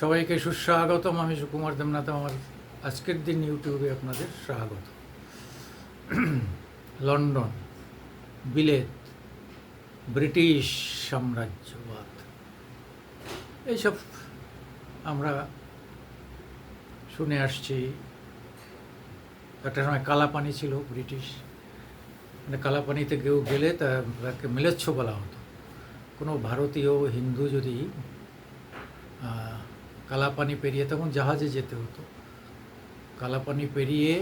সবাইকে সুস্বাগতম। আমি সুকুমার দেবনাথ আমার আজকের দিন ইউটিউবে আপনাদের স্বাগত। লন্ডন, বিলেত, ব্রিটিশ সাম্রাজ্যবাদ। এইসব আমরা শুনে আসছি। একটা সময় কালাপানি ছিল ব্রিটিশ। মানে কালাপানিতে কেউ গেলে তাকে মিলেচ্ছ বলা হতো। কোনো ভারতীয়, হিন্দু যদি কালাপানি পেরিয়ে তখন জাহাজে যেতে হতো। কালাপানি পেরিয়ে,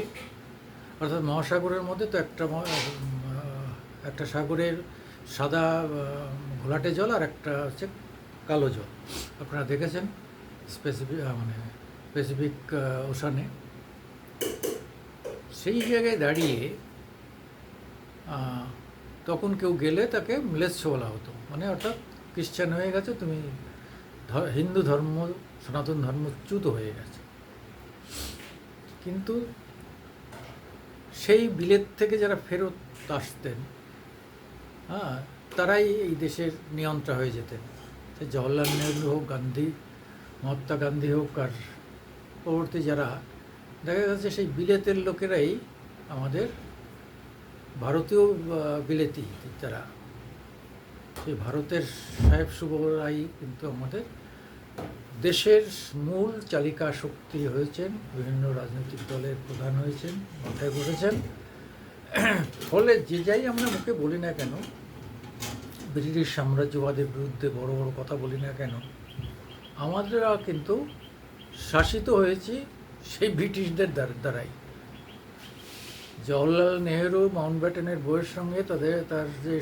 অর্থাৎ মহাসাগরের মধ্যে তো একটা একটা সাগরের সাদা ঘোলাটে জল আর একটা হচ্ছে কালো জল। আপনারা দেখেছেন স্পেসিফিক মানে স্পেসিফিক ওশানে সেই জায়গায় দাঁড়িয়ে তখন কেউ গেলে তাকে মিলেচ্ছ বলা হতো। মানে অর্থাৎ খ্রিস্টান হয়ে গেছে, তুমি হিন্দু ধর্ম, সনাতন ধর্ম চ্যুত হয়ে গেছে। কিন্তু সেই বিলেত থেকে যারা ফেরত আসতেন হ্যাঁ তারাই এই দেশের নিয়ন্ত্রণ হয়ে যেতেন। সে জওয়াহরলাল নেহরু হোক, গান্ধী, মহাত্মা গান্ধী হোক আর পরবর্তী যারা, দেখা যাচ্ছে সেই বিলেতের লোকেরাই আমাদের ভারতীয় বিলেতি যারা সেই ভারতের সাহেব সুবরাই কিন্তু আমাদের দেশের মূল চালিকা শক্তি হয়েছেন, বিভিন্ন রাজনৈতিক দলের প্রধান হয়েছেন মাথায় বসেছেন ফলে যে যাই আমরা মুখে বলি না কেন, ব্রিটিশ সাম্রাজ্যবাদের বিরুদ্ধে বড় বড় কথা বলি না কেন, আমাদেরা কিন্তু শাসিত হয়েছি সেই ব্রিটিশদের দ্বারাই। জওয়াহরলাল নেহেরু মাউন্টব্যাটেনের বইয়ের সঙ্গে তাদের, তার যে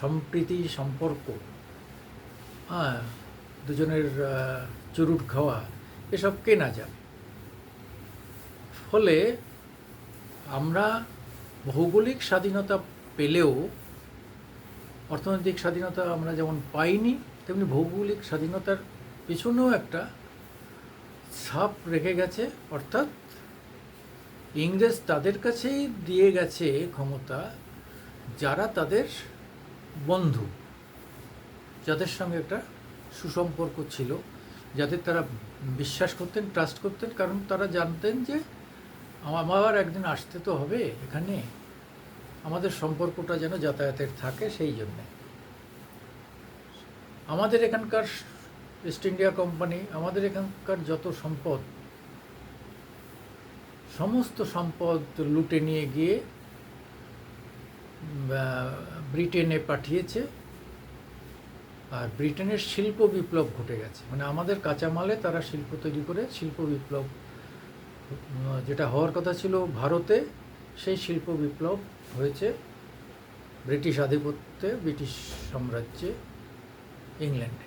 সম্প্রীতি, সম্পর্ক হ্যাঁ দুজনের চুরুট খাওয়া, এসব কে না যাবে ফলে আমরা ভৌগোলিক স্বাধীনতা পেলেও, অর্থনৈতিক স্বাধীনতা আমরা যেমন পাইনি, তেমনি ভৌগোলিক স্বাধীনতার পিছনেও একটা ছাপ রেখে গেছে, অর্থাৎ ইংরেজ তাদের কাছেই দিয়ে গেছে ক্ষমতা যারা তাদের বন্ধু, যাদের সঙ্গে একটা সুসম্পর্ক ছিল যাদের তারা বিশ্বাস করতেন ট্রাস্ট করতেন, কারণ তারা জানতেন যে আমার একদিন আসতে তো হবে এখানে। আমাদের সম্পর্কটা যেন যাতায়াতের থাকে সেই জন্যে। আমাদের এখানকার ইস্ট ইন্ডিয়া কোম্পানি আমাদের এখানকার যত সম্পদ, সমস্ত সম্পদ লুটে নিয়ে গিয়ে ব্রিটেনে পাঠিয়েছে। আর ব্রিটেনের শিল্প বিপ্লব ঘটে গেছে। মানে আমাদের কাঁচামালে তারা শিল্প তৈরি করে, শিল্প বিপ্লব যেটা হওয়ার কথা ছিল ভারতে, সেই শিল্প বিপ্লব হয়েছে ব্রিটিশ আধিপত্যে, ব্রিটিশ সাম্রাজ্যে, ইংল্যান্ডে,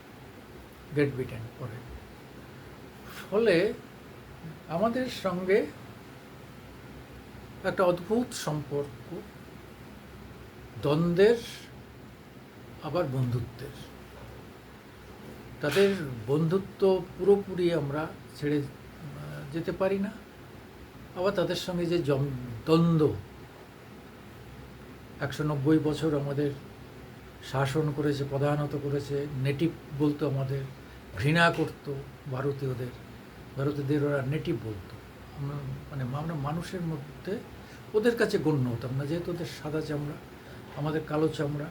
গ্রেট ব্রিটেন পরে। ফলে আমাদের সঙ্গে একটা অদ্ভুত সম্পর্ক, দ্বন্দ্বের, আবার বন্ধুত্বের। তাদের বন্ধুত্ব পুরোপুরি আমরা ছেড়ে যেতে পারি না। আবার তাদের সঙ্গে যে জম, দ্বন্দ্ব, একশো নব্বই বছর আমাদের শাসন করেছে, প্রধানত করেছে, নেটিভ বলতো আমাদের, ঘৃণা করতো ভারতীয়দের ভারতীয়দের ওরা নেটিভ বলতো। আমরা মানে আমরা মানুষের মধ্যে ওদের কাছে গণ্য হতাম না, যেহেতু ওদের সাদা চামড়া, আমাদের কালো চামড়া,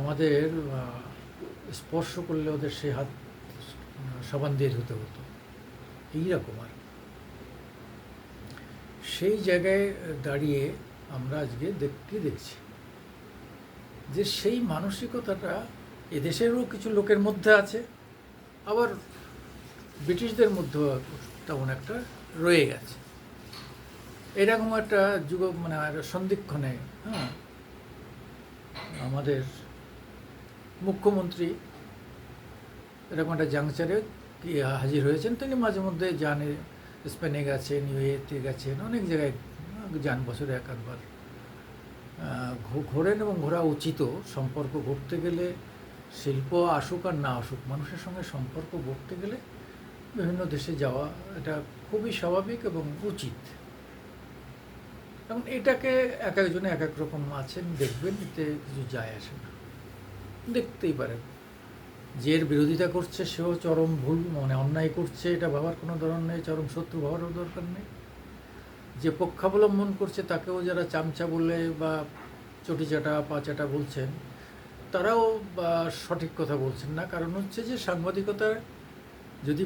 আমাদের স্পর্শ করলে ওদের সে হাত সাবান দিয়ে ধুতে হতো এইরকম আর। সেই জায়গায় দাঁড়িয়ে আমরা আজকে দেখতে দেখছি যে সেই মানসিকতাটা এদেশেরও কিছু লোকের মধ্যে আছে, আবার ব্রিটিশদের মধ্যেও তেমন একটা রয়ে গেছে এরকম একটা যুগ মানে সন্ধিক্ষণে হ্যাঁ আমাদের মুখ্যমন্ত্রী এরকম একটা জাংচারে হাজির হয়েছেন? তিনি মাঝে মধ্যে যান স্পেনে গেছেন ইউএতে গেছেন অনেক জায়গায় যান বছরে এক একবার ঘোরেন এবং ঘোরা উচিত সম্পর্ক গড়তে গেলে, শিল্প আসুক আর না আসুক, মানুষের সঙ্গে সম্পর্ক গড়তে গেলে বিভিন্ন দেশে যাওয়া এটা খুবই স্বাভাবিক এবং উচিত। এবং এটাকে এক একজনে এক এক রকম আছেন, দেখবেন, এতে কিছু যায় আসে না। দেখতেই পারেন যে এর বিরোধিতা করছে, সেও চরম ভুল মানে অন্যায় করছে, এটা ভাবার কোনো ধরন নেই, চরম শত্রু ভাবারও দরকার নেই। যে পক্ষাবলম্বন করছে, তাকেও যারা চামচা বলে বা চটিচাটা, পাচাটা বলছেন, তারাও সঠিক কথা বলছেন না। কারণ হচ্ছে যে সাংবাদিকতার যদি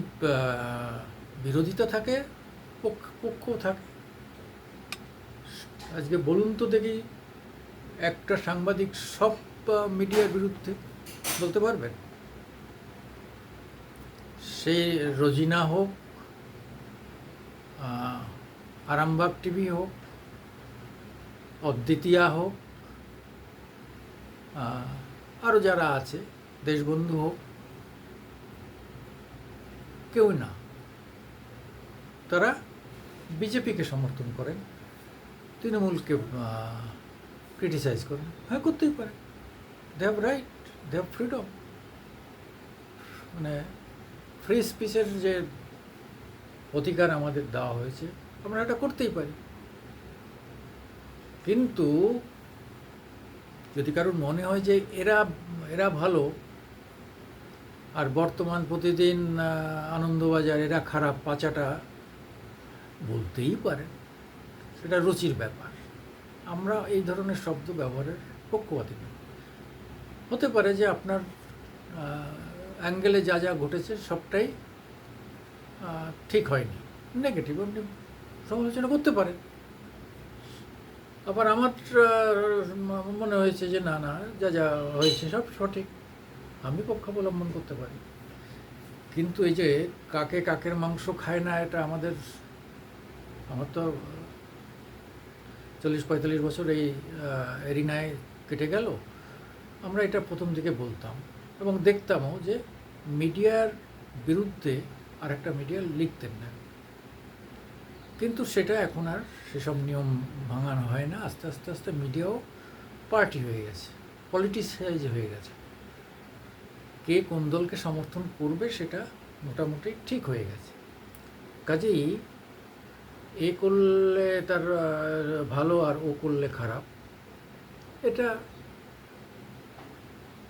বিরোধিতা থাকে, পক্ষ, পক্ষও থাকে। আজকে বলুন তো দেখি, একটা সাংবাদিক সব মিডিয়ার বিরুদ্ধে বলতে পারবেন? সে রোজিনা হোক আরামবাগ টিভি হোক, অদ্বিতীয়া হোক আরও যারা আছে, দেশবন্ধু হোক, কেউ না। তারা বিজেপিকে সমর্থন করেন, তৃণমূলকে ক্রিটিসাইজ করেন। হ্যাঁ করতেই পারে। They have right they have freedom মানে ফ্রি স্পিচের যে অধিকার আমাদের দেওয়া হয়েছে, আমরা এটা করতেই পারি। কিন্তু যদি কারোর মনে হয় যে এরা এরা ভালো, আর বর্তমান প্রতিদিন আনন্দবাজার, এরা খারাপ, পাচাটা বলতেই পারে, সেটা রুচির ব্যাপার। আমরা এই ধরনের শব্দ ব্যবহারের পক্ষপাতি নই। হতে পারে যে আপনার অ্যাঙ্গেলে যা যা ঘটেছে সবটাই ঠিক হয়নি। নেগেটিভ আপনি সমালোচনা করতে পারেন। আবার আমার মনে হয়েছে যে না না, যা যা হয়েছে সব সঠিক। আমি পক্ষাবলম্বন করতে পারি। কিন্তু এই যে কাকে কাকের মাংস খায় না, এটা আমাদের, আমার তো চল্লিশ পঁয়তাল্লিশ বছর এই এরিনায় কেটে গেল। আমরা এটা প্রথম দিকে বলতাম এবং দেখতামও যে মিডিয়ার বিরুদ্ধে আর একটা মিডিয়া লিখতেন না। কিন্তু সেটা এখন আর সেসব নিয়ম ভাঙানো হয় না, আস্তে আস্তে আস্তে মিডিয়াও পার্টি হয়ে গেছে পলিটিসাইজ হয়ে গেছে। কে কোন দলকে সমর্থন করবে সেটা মোটামুটি ঠিক হয়ে গেছে। কাজেই এ করলে তার ভালো আর ও করলে খারাপ, এটা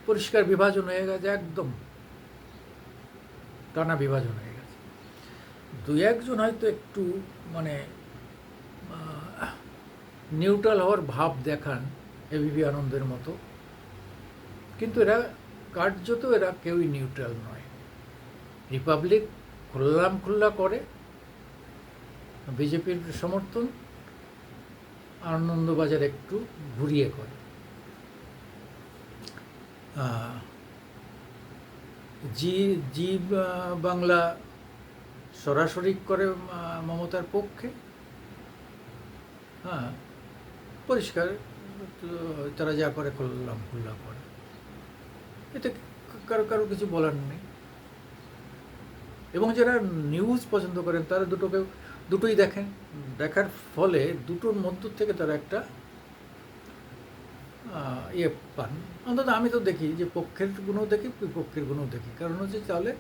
পরিষ্কার বিভাজন হয়ে গেছে, একদম। টানা বিভাজন হয়ে গেছে। দু একজন হয়তো একটু মানে নিউট্রাল হওয়ার ভাব দেখান এবিপি আনন্দের মতো। কিন্তু এরা, কার্যত এরা কেউই নিউট্রাল নয়। রিপাবলিক খুল্লাম খুল্লা করে, বিজেপির সমর্থন, আনন্দবাজার একটু ঘুরিয়ে করে। জি জি বাংলা সরাসরি করে মমতার পক্ষে? হ্যাঁ পরিষ্কার তারা যা করে খুললাম খুল্লা করে এতে কারও কারও কিছু বলার নেই। এবং যারা নিউজ পছন্দ করেন, তারা দুটোকে, দুটোই দেখেন। দেখার ফলে দুটোর মধ্য থেকে তারা একটা ইয়ে পান। অন্তত আমি তো দেখি যে পক্ষের গুণও দেখি, বিপক্ষের গুণও দেখি। কারণ হচ্ছে তাহলে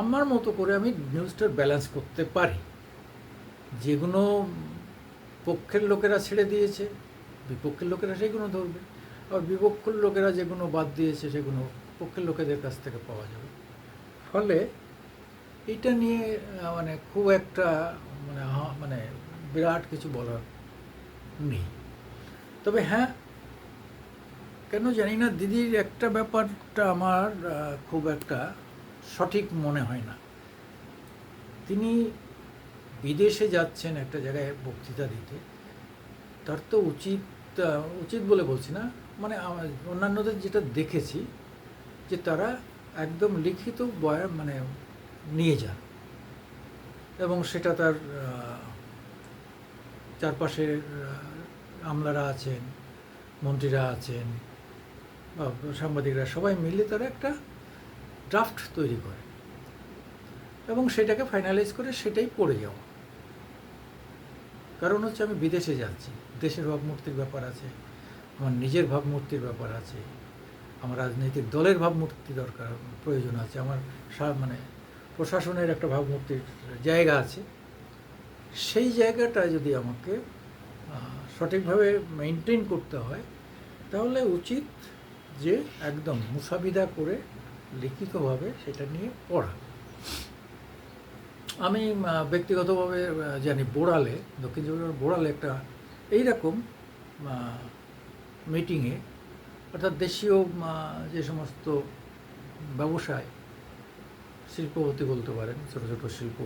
আমার মতো করে আমি নিউজটার ব্যালেন্স করতে পারি। যেগুলো পক্ষের লোকেরা ছেড়ে দিয়েছে, বিপক্ষের লোকেরা সেগুলো ধরবে। আর বিপক্ষের লোকেরা যেগুলো বাদ দিয়েছে, সেগুলো পক্ষের লোকেদের কাছ থেকে পাওয়া যাবে। ফলে এটা নিয়ে মানে খুব একটা মানে মানে বিরাট কিছু বলার নেই। তবে হ্যাঁ কেন জানি না, দিদির একটা ব্যাপারটা আমার খুব একটা সঠিক মনে হয় না। তিনি বিদেশে যাচ্ছেন একটা জায়গায় বক্তৃতা দিতে। তার তো উচিত উচিত বলে বলছি না মানে অন্যান্যদের যেটা দেখেছি, যে তারা একদম লিখিত বয়ান মানে নিয়ে যান। এবং সেটা তার চারপাশের আমলারা আছেন, মন্ত্রীরা আছেন সাংবাদিকরা সবাই মিলে তারা একটা ড্রাফট তৈরি করে। এবং সেটাকে ফাইনালাইজ করে সেটাই পড়ে যাওয়া। কারণ হচ্ছে আমি বিদেশে যাচ্ছি। দেশের ভাবমূর্তির ব্যাপার আছে, আমার নিজের ভাবমূর্তির ব্যাপার আছে, আমার রাজনৈতিক দলের ভাবমূর্তি দরকার, প্রয়োজন আছে, আমার মানে প্রশাসনের একটা ভাবমূর্তির জায়গা আছে। সেই জায়গাটা যদি আমাকে সঠিকভাবে মেনটেন করতে হয়, তাহলে উচিত যে একদম মুসাবিদা করে লিখিতভাবে সেটা নিয়ে পড়া। আমি ব্যক্তিগতভাবে জানি বোড়ালে, দক্ষিণ চব্বিশ বোড়ালে একটা এইরকম মিটিংয়ে অর্থাৎ দেশীয় যে সমস্ত ব্যবসায় শিল্পপতি বলতে পারেন, ছোটো ছোটো শিল্প,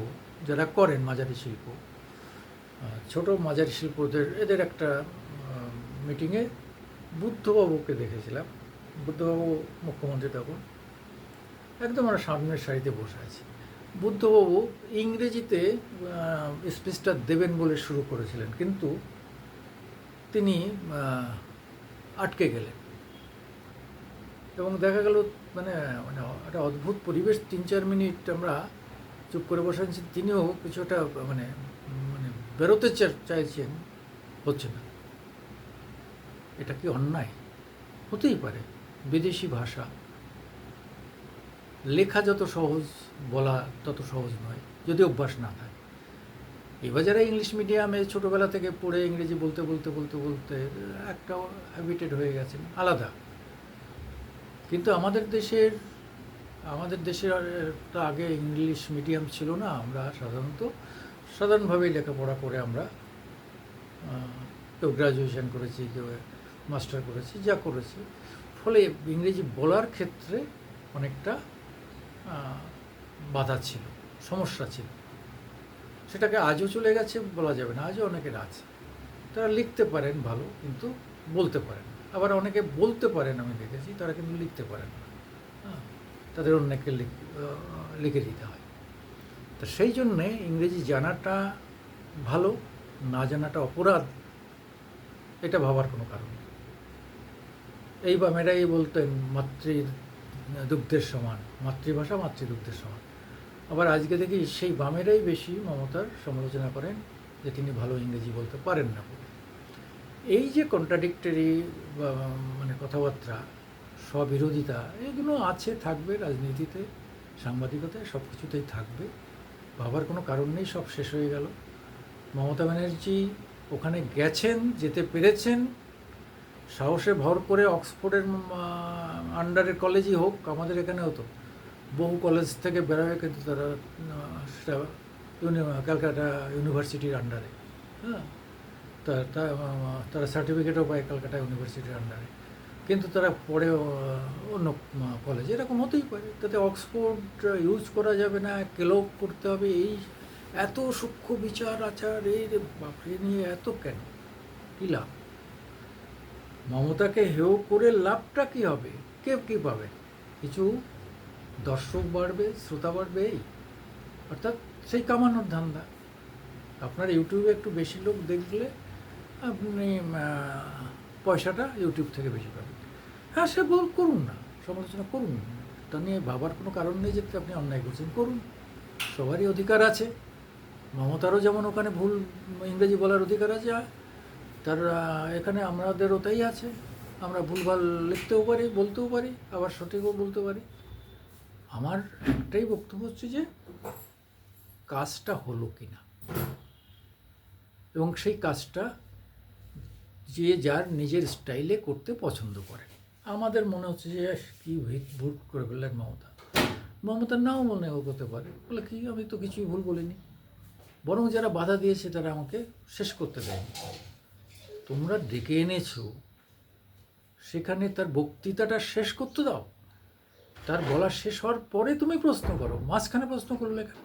যারা করেন মাঝারি শিল্প ছোট মাঝারি শিল্পদের, এদের একটা মিটিংয়ে বুদ্ধবাবুকে দেখেছিলাম। বুদ্ধবাবু মুখ্যমন্ত্রী তখন একদম আমরা সামনের সারিতে বসে আছি। বুদ্ধবাবু ইংরেজিতে স্পিচটা দেবেন বলে শুরু করেছিলেন, কিন্তু তিনি আটকে গেলেন। এবং দেখা গেল মানে মানে একটা অদ্ভুত পরিবেশ, তিন চার মিনিট আমরা চুপ করে বসে আছি, তিনিও কিছুটা মানে মানে বেরোতে চাইছেন, হচ্ছে না। এটা কি অন্যায়? হতেই পারে। বিদেশি ভাষা। লেখা যত সহজ, বলা তত সহজ নয়, যদি অভ্যাস না থাকে। এবার যারা ইংলিশ মিডিয়ামে ছোটোবেলা থেকে পড়ে ইংরেজি বলতে বলতে বলতে বলতে একটা হ্যাবিটেড হয়ে গেছেন, আলাদা। কিন্তু আমাদের দেশের আমাদের দেশের তো আগে ইংলিশ মিডিয়াম ছিল না, আমরা সাধারণত সাধারণভাবেই লেখাপড়া করে আমরা কেউ গ্রাজুয়েশন করেছি, কেউ মাস্টার করেছি, যা করেছি। ফলে ইংরেজি বলার ক্ষেত্রে অনেকটা বাধা ছিল সমস্যা ছিল। সেটাকে আজও চলে গেছে বলা যাবে না আজও অনেকের আছে। তারা লিখতে পারেন ভালো কিন্তু বলতে পারেন আবার অনেকে বলতে পারেন আমি দেখেছি তারা কিন্তু লিখতে পারেন না। হ্যাঁ, তাদের অন্যকে লিখ- লিখে দিতে হয়। তা সেই জন্যে ইংরেজি জানাটা ভালো না জানাটা অপরাধ এটা ভাবার কোনো কারণ নেই। এই বা মেয়েরাই বলতেন মাতৃ দুগ্ধের সমান। মাতৃভাষা, মাতৃদুগ্ধের সমান। আবার আজকে দেখি সেই বামেরাই বেশি মমতার সমালোচনা করেন, যে তিনি ভালো ইংরেজি বলতে পারেন না বলে। এই যে কন্ট্রাডিক্টরি মানে কথাবার্তা, স্ববিরোধিতা, এগুলো আছে, থাকবে রাজনীতিতে, সাংবাদিকতায় সব কিছুতেই থাকবে। ভাবার কোনো কারণ নেই, সব শেষ হয়ে গেল। মমতা ব্যানার্জি ওখানে গেছেন, যেতে পেরেছেন সাহসে ভর করে অক্সফোর্ডের আন্ডারের কলেজই হোক, আমাদের এখানে হতো বহু কলেজ থেকে বেরোয় কিন্তু তারা সেটা ক্যালকাটা ইউনিভার্সিটির আন্ডারে হ্যাঁ? তারা সার্টিফিকেটও পায় ক্যালকাটা ইউনিভার্সিটির আন্ডারে কিন্তু তারা পড়ে অন্য কলেজ এরকম হতেই পারে। তাতে অক্সফোর্ড ইউজ করা যাবে না কেলো করতে হবে। এই এত সূক্ষ্ম বিচার, আচার, এই বাপরে, নিয়ে এত কেন? কী লাভ? মমতাকে হেও করে লাভটা কি হবে? কে কি পাবে? কিছু দর্শক বাড়বে, শ্রোতা বাড়বে এই। অর্থাৎ সেই কামানোর ধান্দা। আপনার ইউটিউবে একটু বেশি লোক দেখলে আপনি পয়সাটা ইউটিউব থেকে বেশি পাবেন। হ্যাঁ সে বল করুন না, সমালোচনা করুন তা নিয়ে ভাবার কোনো কারণ নেই যে আপনি অন্যায় করছেন। করুন, সবারই অধিকার আছে। মমতারও যেমন ওখানে ভুল ইংরেজি বলার অধিকার আছে তার এখানে আমাদের ওটাই আছে। আমরা ভুলভাল লিখতেও পারি, বলতেও পারি, আবার সঠিকও বলতে পারি। আমার একটাই বক্তব্য হচ্ছে যে, কাজটা হলো কি না এবং সেই কাজটা যে যার নিজের স্টাইলে করতে পছন্দ করে। আমাদের মনে হচ্ছে যে কি ভুল করে ফেললেন মমতা। মমতার নাও মনে হতে পারে। বলে কি, আমি তো কিছুই ভুল বলিনি। বরং যারা বাধা দিয়েছে, তারা আমাকে শেষ করতে দেয়নি। তোমরা ডেকে এনেছো, সেখানে তার বক্তৃতাটা শেষ করতে দাও। তার বলা শেষ হওয়ার পরে তুমি প্রশ্ন করো, মাঝখানে প্রশ্ন করলে কেন?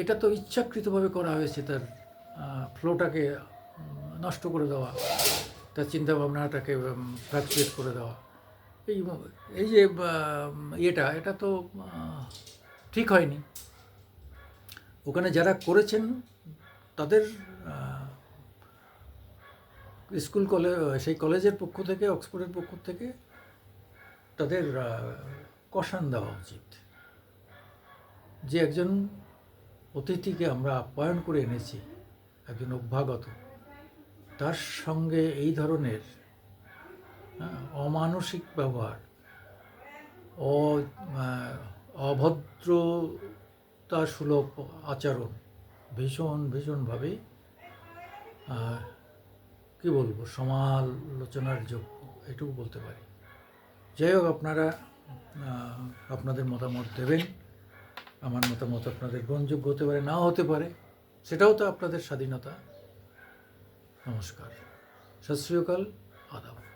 এটা তো ইচ্ছাকৃতভাবে করা হয়েছে তার ফ্লোটাকে নষ্ট করে দেওয়া, তার চিন্তাভাবনাটাকে ফ্ল্যাকচুয়েট করে দেওয়া। এই এই যে ইয়েটা, এটা তো ঠিক হয়নি। ওখানে যারা করেছেন, তাদের স্কুল কলেজ সেই কলেজের পক্ষ থেকে, অক্সফোর্ডের পক্ষ থেকে তাদের কষান দেওয়া উচিত। যে একজন অতিথিকে আমরা আপ্যায়ন করে এনেছি, একজন অভ্যাগত, তার সঙ্গে এই ধরনের অমানসিক ব্যবহার, অ অভদ্রতা সুলভ আচরণ ভীষণ ভীষণভাবে কি বলব, সমালোচনার যোগ্য এটুকু বলতে পারি। যাই হোক, আপনারা আপনাদের মতামত দেবেন। আমার মতামত আপনাদের গ্রহণযোগ্য হতে পারে, নাও হতে পারে, সেটাও তো আপনাদের স্বাধীনতা। নমস্কার। সত শ্রী আদাব।